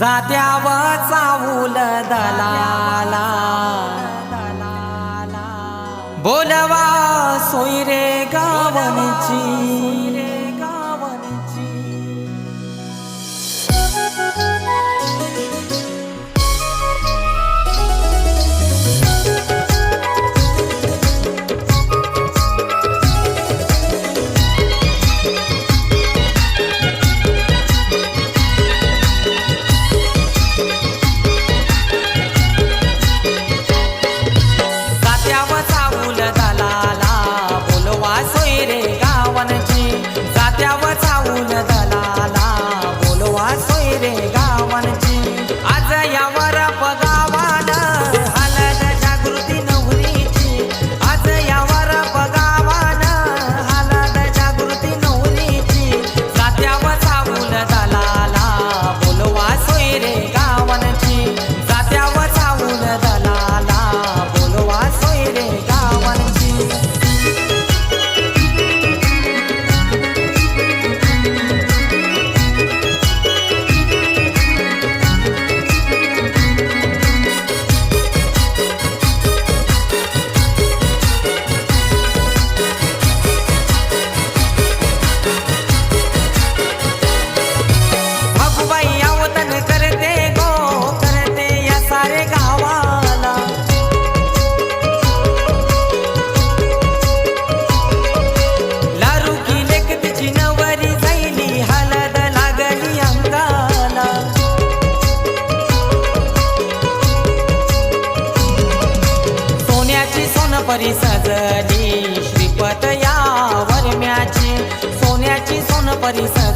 जात्याव चावूल दलाला. बोलवा सोयरे गावनची रे गावांची. आज यावर पगावान परी सजली श्रीपत या वरम्याची सोन्याची सोनपरी सजली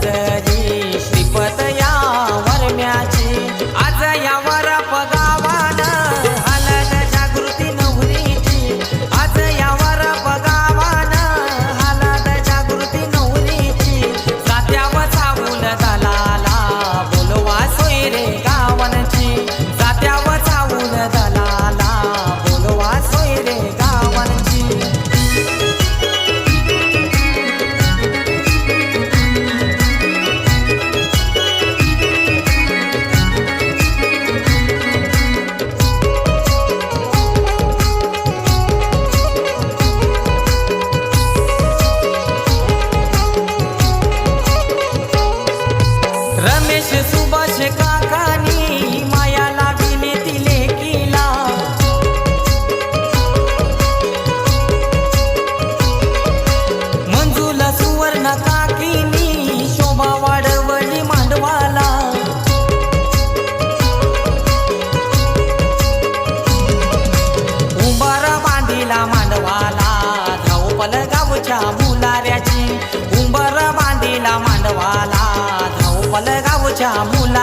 रमेश सुभाष काकानी माया लागली तिले किला. मंजूला सुवर्ण काकीनी शोभा वाढवली मांडवाला. उंबारा बांधिला मांडवाला धावपल गावच्या मुलाऱ्याची. उंबारा बांधिला मांडवाला वलगावच्या मुला